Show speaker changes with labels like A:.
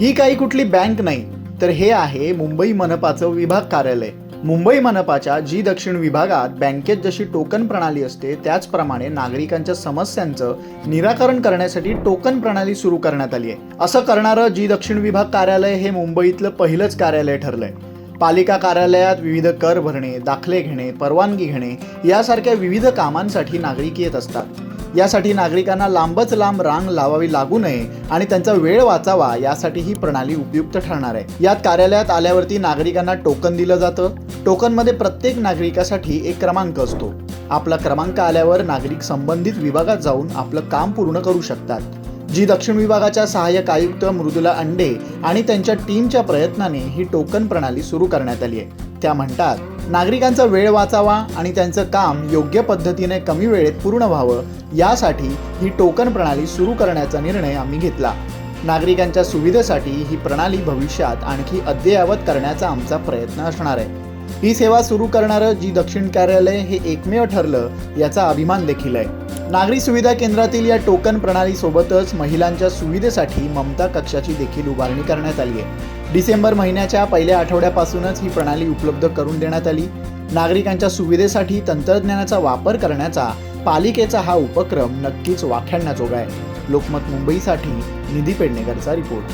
A: ही काही कुठली बँक नाही तर हे आहे मुंबई मनपाचं विभाग कार्यालय. मुंबई मनपाच्या जी दक्षिण विभागात बँकेत जशी टोकन प्रणाली असते त्याचप्रमाणे नागरिकांच्या समस्यांचं निराकरण करण्यासाठी टोकन प्रणाली सुरू करण्यात आली आहे. असं करणारं जी दक्षिण विभाग कार्यालय हे मुंबईतलं पहिलंच कार्यालय ठरलंय. पालिका कार्यालयात विविध कर भरणे दाखले घेणे परवानगी घेणे यासारख्या विविध कामांसाठी नागरिक येत असतात. यासाठी नागरिकांना लांबच लांब रांग लावावी लागू नये आणि त्यांचा वेळ वाचावा यासाठी ही प्रणाली उपयुक्त ठरणार आहे. यात कार्यालयात आल्यावरती नागरिकांना टोकन दिलं जातं. टोकनमध्ये प्रत्येक नागरिकासाठी एक क्रमांक असतो. आपला क्रमांक आल्यावर नागरिक संबंधित विभागात जाऊन आपलं काम पूर्ण करू शकतात. जी दक्षिण विभागाच्या सहाय्यक आयुक्त मृदुला अंडे आणि त्यांच्या टीमच्या प्रयत्नाने ही टोकन प्रणाली सुरू करण्यात आली आहे. त्या म्हणतात नागरिकांचा वेळ वाचावा आणि त्यांचं काम योग्य पद्धतीने कमी वेळेत पूर्ण व्हावं यासाठी ही टोकन प्रणाली सुरू करण्याचा निर्णय आम्ही घेतला. नागरिकांच्या सुविधेसाठी ही प्रणाली भविष्यात आणखी अद्ययावत करण्याचा आमचा प्रयत्न असणार आहे. ही सेवा सुरू करणारं जी दक्षिण कार्यालय हे एकमेव ठरलं याचा अभिमान देखील आहे. नागरी सुविधा केंद्रातील या टोकन प्रणालीसोबतच महिलांच्या सुविधेसाठी ममता कक्षाची देखील उभारणी करण्यात आली आहे. डिसेंबर महिन्याच्या पहिल्या आठवड्यापासूनच ही प्रणाली उपलब्ध करून देण्यात आली. नागरिकांच्या सुविधेसाठी तंत्रज्ञानाचा वापर करण्याचा पालिकेचा हा उपक्रम नक्कीच वाख्यांना आहे. लोकमत मुंबईसाठी निधी पेडणेकरचा रिपोर्ट.